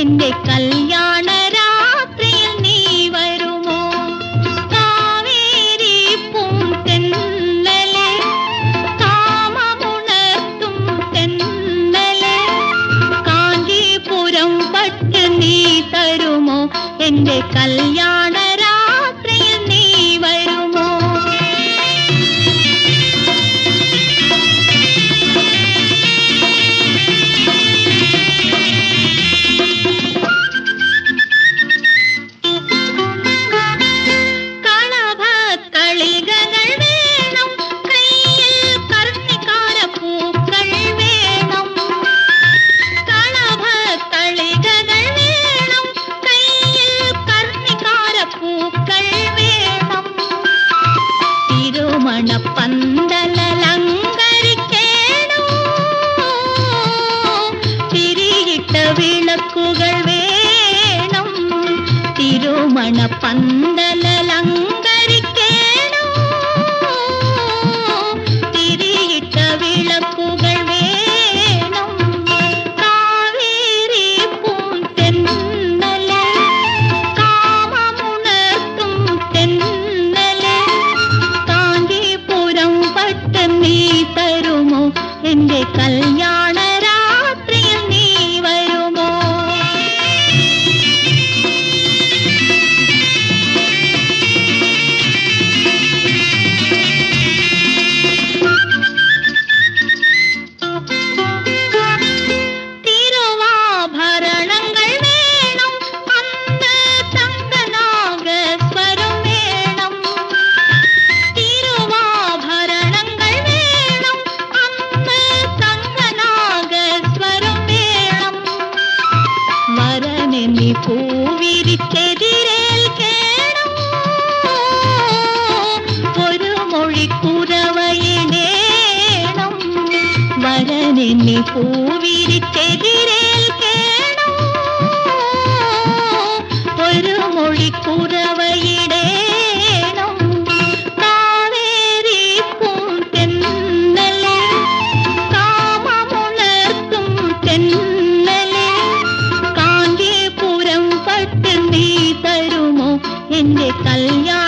എന്റെ കല്യാണ രാത്രിയിൽ നീ വരുമോ? കാവേരി പൂന്തന്നലെ കാമമുണർത്തും തെന്നലെ കാഞ്ചീപുരം പട്ട് നീ തരുമോ? എന്റെ കല്യാണ திருமண பந்தல அலங்கரிக்கேணும் திரியிட்ட விளக்குகள் வேணும் திருமண பந்தல அலங்க വരനെന്നി പൂവിരിച്ചെതിരേൽക്കേണം ഒരു മൊഴിക്കുറവയിടേണം കാവേരി പൂന്തെന്നലെ കാമമുണർത്തും തെന്നലെ കാഞ്ചീപുരം പട്ട് നീ തരുമോ എന്റെ കല്യാണ